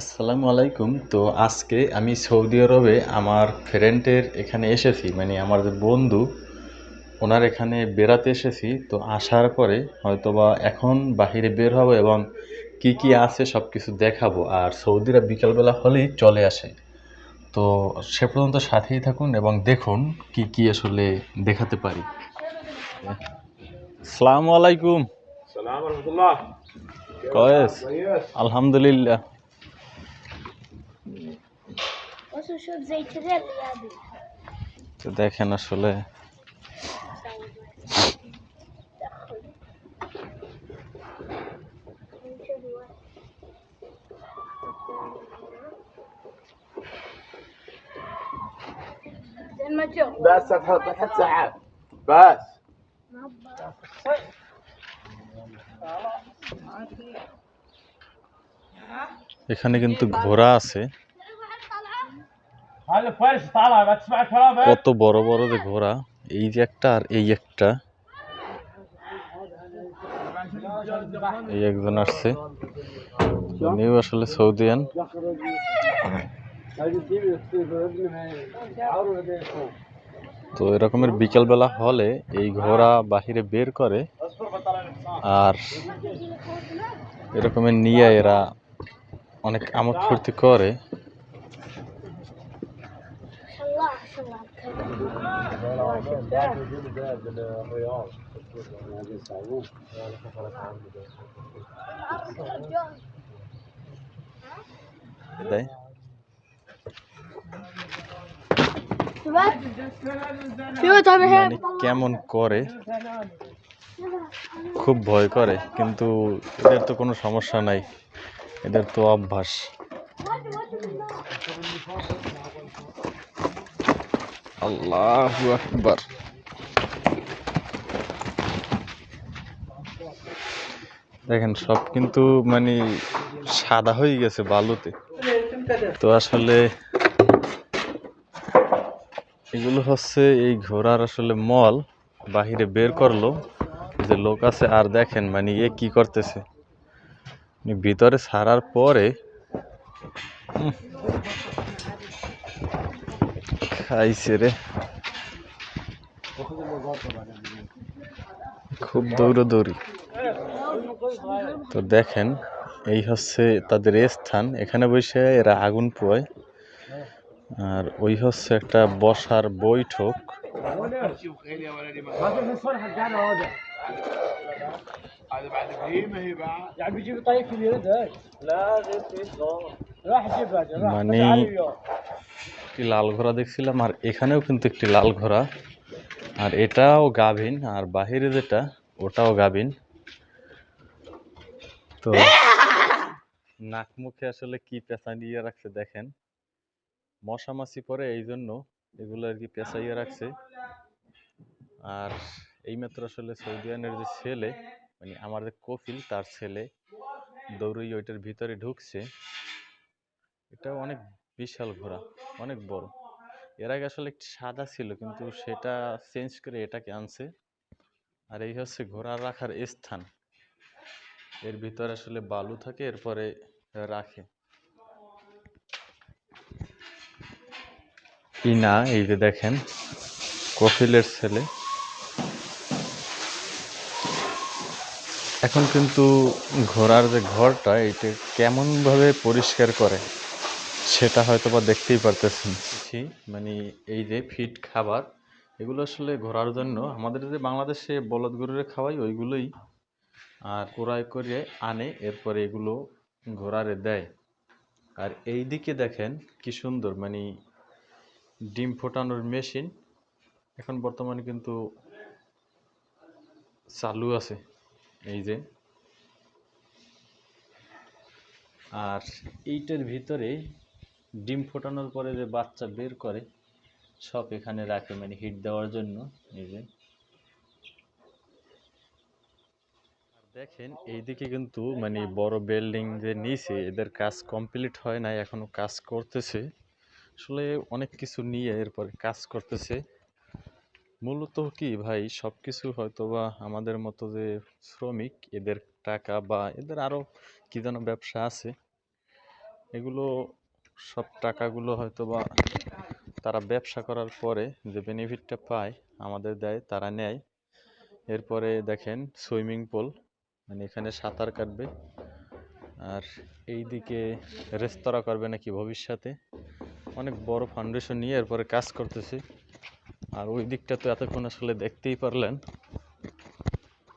আসসালামু আলাইকুম। তো আজকে আমি সৌদি আরবে আমার ফ্রেন্ডের এখানে এসেছি মানে আমার যে বন্ধু ওনার এখানে বেড়াতে এসেছি। তো আসার পরে হয়তোবা এখন বাহিরে বের হব এবং কি কি আছে সব কিছু দেখাবো। আর সৌদিরা বিকালবেলা হলেই চলে আসে। তো সে পর্যন্ত সাথেই থাকুন এবং দেখুন কি কি আসলে দেখাতে পারি। সালামু আলাইকুম। সালাম كويس আলহামদুলিল্লাহ وصل شوف زي كذا الرياضي তো দেখেন আসলে زي المجوع بس تحط تحت سحاب بس এখানে কিন্তু ঘোড়া আছে। কত বড় বড় যে ঘোড়া, এই যে একটা আর এই একটা। এই একজন আসছে। নিউ আসলে সৌদিয়ান। তো এরকমের বিকেলবেলা হলে এই ঘোড়া বাহিরে বের করে আর এরকমের নিয়ে এরা অনেক আমোদ ফুর্তি করে কেমন করে খুব ভয় করে কিন্তু এদের তো কোনো সমস্যা নাই। এদের তো অভ্যাস। আল্লাহ আকবার। দেখেন সব কিন্তু মানে সাদা হয়ে গেছে বালুতে। তো আসলে এগুলো হচ্ছে এই ঘোড়ার আসলে মল বাহিরে বের করল। যে লোক আছে আর দেখেন মানে এ কি করতেছে? ভিতরে সারার পরে খাইছে রে। খুব দৌড়াদৌড়ি। তো দেখেন, এই হচ্ছে তাদের স্থান। এখানে বসে এরা আগুন পোয় আর ওই হচ্ছে একটা বসার বৈঠক। هذا بعد بهيمة هي بعد يعني بيجيب طريق في اليد هاي لا غير في الضوء راح يجيبها راح মানে একটি লাল ঘোড়া দেখছিলাম আর এখানেও কিন্তু একটি লাল ঘোড়া আর এটাও গাভিন আর বাহিরে যেটা ওটাও গাভিন তো নাক মুখে আসলে কি পেঁচাইয়ে রাখছে দেখেন মশা মাছি পরে এই জন্য এগুলো আর কি পেঁচাইয়ে রাখছে আর এইমাত্র আসলে সৌদিয়ানের যে ছেলে মানে আমার যে কফিল, তার ছেলে দৌড়ই ওইটার ভিতরে ঢুকছে। এটা অনেক বিশাল ঘোড়া, অনেক বড়। এর আগে আসলে একটি সাদা ছিল, কিন্তু সেটা চেঞ্জ করে এটাকে আনছে। আর এই হচ্ছে ঘোড়া রাখার স্থান। এর ভিতরে আসলে বালু থাকে, এরপরে রাখে। ইনা এই যে দেখেন, কফিলের ছেলে। এখন কিন্তু ঘোড়ার যে ঘরটা, এটা কেমনভাবে পরিষ্কার করে, সেটা হয়তো বা দেখতেই পারতেছেন। মানে এই যে ফিট খাবার, এগুলো আসলে ঘোরার জন্য, আমাদের যে বাংলাদেশে বলদ গরুরে খাওয়াই, ওইগুলোই আর ক্রয় করে আনে, এরপরে এগুলো ঘোড়ারে দেয়। আর এই দিকে দেখেন কি সুন্দর মানে ডিম ফোটানোর মেশিন, এখন বর্তমানে কিন্তু চালু আছে। এই যে। আর এইটার ভিতরে ডিম ফোটানোর পরে যে বাচ্চা বের করে, সব এখানে রাখে মানে হিট দেওয়ার জন্য। এই যে। দেখেন, এইদিকে কিন্তু মানে বড় বিল্ডিং যে নিচে এদের কাজ কমপ্লিট হয় নাই, এখনও কাজ করতেছে। আসলে অনেক কিছু নিয়ে এরপরে কাজ করতেছে। মূলত কি ভাই? সব কিছু হয়তো বা আমাদের মতো যে শ্রমিক, এদের টাকা বা এদের আরও কি যেন ব্যবসা আছে, এগুলো সব টাকাগুলো হয়তো বা তারা ব্যবসা করার পরে যে বেনিফিটটা পায়, আমাদের দেয়, তারা নেয়। এরপরে দেখেন সুইমিং পুল মানে এখানে সাঁতার কাটবে। আর এই দিকে রেস্তোরাঁ করবে নাকি ভবিষ্যতে? অনেক বড় ফাউন্ডেশন নিয়ে এরপরে কাজ করতেছে। আর ওই দিকটা তো এতক্ষণ আসলে দেখতেই পারলেন।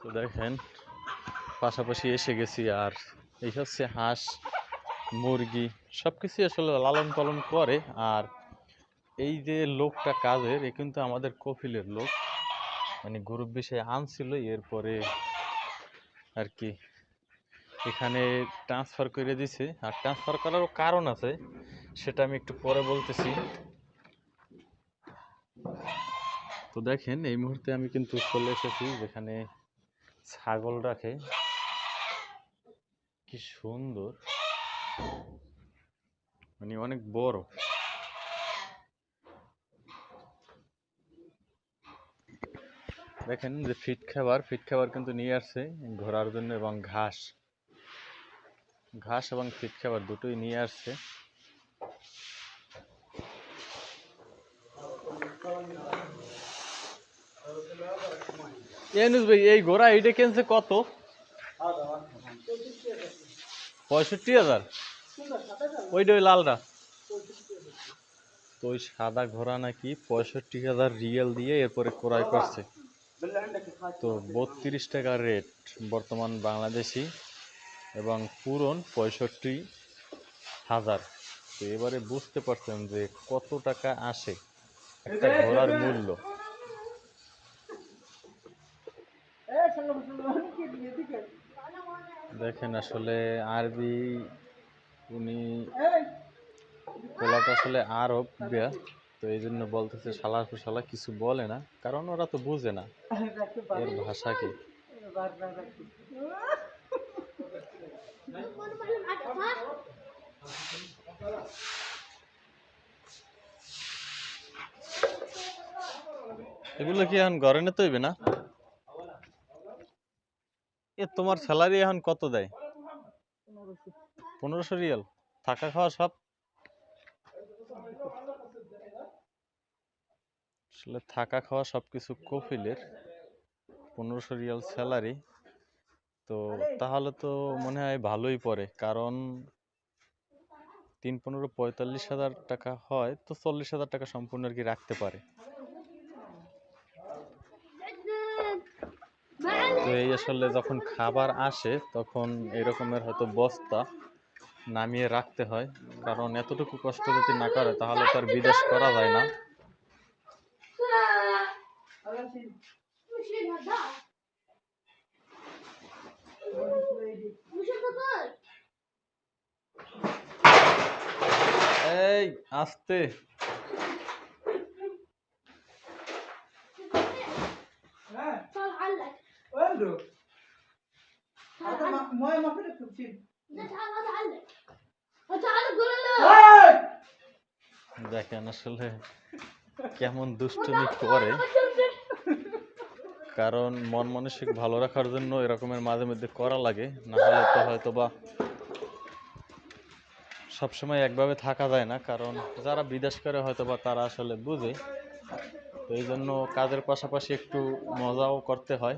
তো দেখেন, পাশাপাশি এসে গেছি আর এই হচ্ছে হাঁস, মুরগি সব কিছুই আসলে লালন পালন করে। আর এই যে লোকটা কাজের, এ কিন্তু আমাদের কফিলের লোক। মানে গ্রুপ বিষয়ে আনছিল, এরপরে আর কি এখানে ট্রান্সফার করে দিছে। আর ট্রান্সফার করারও কারণ আছে, সেটা আমি একটু পরে বলতেছি। তো দেখেন, এই মুহূর্তে আমি কিন্তু চলে এসেছি যেখানে ছাগল রাখে। কি সুন্দর। মানে অনেক বড়। দেখেন যে ফিট খাবার ফিট খাবার কিন্তু নিয়ে আসছে ঘোরার জন্য এবং ঘাস। ঘাস এবং ফিট খাবার দুটোই নিয়ে আসছে। এনুস ভাই, এই ঘোড়া, এইটা কিনছে কত? পঁয়ষট্টি হাজার? ওইটা ওই লালটা। তো ওই সাদা ঘোড়া নাকি পঁয়ষট্টি হাজার রিয়েল দিয়ে এরপরে ক্রয় করছে। তো বত্রিশ টাকা রেট বর্তমান বাংলাদেশি এবং পুরন পঁয়ষট্টি হাজার। তো এবারে বুঝতে পারছেন যে কত টাকা আসে একটা ঘোড়ার মূল্য। দেখেন আসলে আরবি উনি পোলাটা আসলে আরব বিয়া তো এই জন্য বলতেছে শালা শালা কিছু বলে না, কারণ ওরা তো বুঝে না। এর ভাষা কি? এগুলো কি এখন ঘরে নিতে হইবে না? তোমার স্যালারি এখন কত দেয়? পনেরোশো রিয়াল। থাকা খাওয়া সব? আসলে থাকা খাওয়া সব কিছু কফিলের। পনেরোশো রিয়াল স্যালারি তো তাহলে তো মনে হয় ভালোই পড়ে। কারণ তিন পনেরো পঁয়তাল্লিশ হাজার টাকা হয়, তো চল্লিশ হাজার টাকা সম্পূর্ণ আর কি রাখতে পারে। তো এই আসলে যখন খাবার আসে, তখন এরকমের হয়তো বস্তা নামিয়ে রাখতে হয়। কারণ এতটুকু কষ্ট যদি না করে, তাহলে তো আর বিদেশ করা যায় না। এই, আস্তে। تعال هذا علق تعال قول له দেখেন আসলে কেমন দুষ্টুমি করে কারণ মন মানসিক ভালো রাখার জন্য এরকমের মাঝে মধ্যে করা লাগে না হলে তো হয়তো বা সবসময় একভাবে থাকা যায় না কারণ যারা বিদেশ করে হয়তো বা তারা আসলে বুঝে তো এই জন্য কাজের পাশাপাশি একটু মজাও করতে হয়